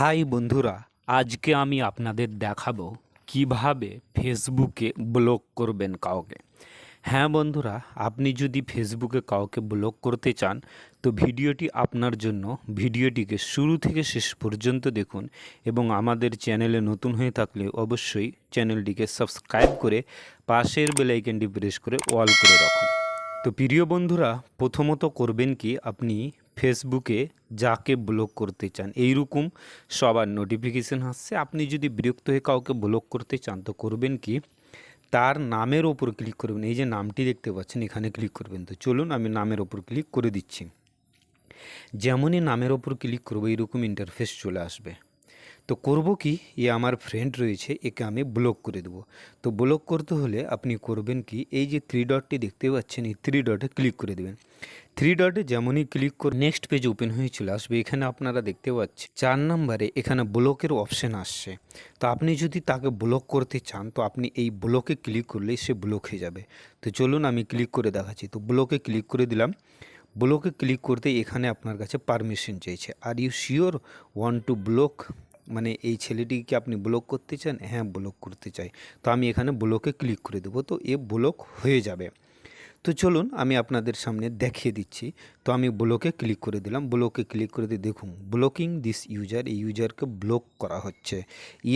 High বন্ধুরা, আজকে আমি আপনাদের দেখাবো কীভাবে ফেসবুকে ব্লক করবেন কাউকে। হ্যাঁ বন্ধুরা, আপনি যদি ফেসবুকে কাউকে ব্লক করতে চান, তো ভিডিওটি আপনার জন্য, ভিডিওটিকে শুরু থেকে শেষ পর্যন্ত দেখুন এবং আমাদের চ্যানেলে নতুন হয়ে থাকলে অবশ্যই চ্যানেলটিকে সাবস্ক্রাইব করে পাশের বেলাইকনটি প্রেস করে অল করে রাখুন। তো প্রিয় বন্ধুরা, প্রথমত করবেন কি, আপনি ফেসবুকে যাকে ব্লক করতে চান, এইরকম সবার নোটিফিকেশান আসছে। আপনি যদি বিরক্ত হয়ে কাউকে ব্লক করতে চান, তো করবেন কি? তার নামের ওপর ক্লিক করবেন। এই যে নামটি দেখতে পাচ্ছেন, এখানে ক্লিক করবেন। তো চলুন, আমি নামের ওপর ক্লিক করে দিচ্ছি। যেমনই নামের ওপর ক্লিক করব, এইরকম ইন্টারফেস চলে আসবে। তো করব কি? এ আমার ফ্রেন্ড রয়েছে, একে আমি ব্লক করে দেবো। তো ব্লক করতে হলে আপনি করবেন কি? এই যে থ্রি ডটটি দেখতে পাচ্ছেন, এই থ্রি ডটে ক্লিক করে দেবেন। থ্রি ডটে যেমনই ক্লিক করে নেক্সট পেজ ওপেন হয়ে চলে আসবে। এখানে আপনারা দেখতে পাচ্ছেন, চার নম্বরে এখানে ব্লকের অপশান আসছে। তো আপনি যদি তাকে ব্লক করতে চান, তো আপনি এই ব্লকে ক্লিক করলেই সে ব্লক হয়ে যাবে। তো চলুন আমি ক্লিক করে দেখাচ্ছি। তো ব্লকে ক্লিক করে দিলাম। ব্লকে ক্লিক করতে এখানে আপনার কাছে পারমিশন চাইছে। Are you sure one two block মানে এই ছেলেটিকে আপনি ব্লক করতে চান? হ্যাঁ ব্লক করতে চাই। তো আমি এখানে ব্লকে ক্লিক করে দেবো। তো এ ব্লক হয়ে যাবে। তো চলুন, আমি আপনাদের সামনে দেখিয়ে দিচ্ছি। তো আমি ব্লকে ক্লিক করে দিলাম। ব্লকে ক্লিক করে দিয়ে দেখুন ব্লকিং দিস ইউজার এই ইউজারকে ব্লক করা হচ্ছে।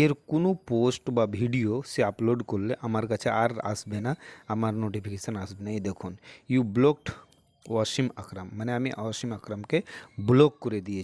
এর কোনো পোস্ট বা ভিডিও সে আপলোড করলে আমার কাছে আর আসবে না, আমার নোটিফিকেশান আসবে না। এই দেখুন ইউ ব্লকড ওয়াসিম আকরাম মানে আমি ওয়াসিম আকরামকে ব্লক করে দিয়ে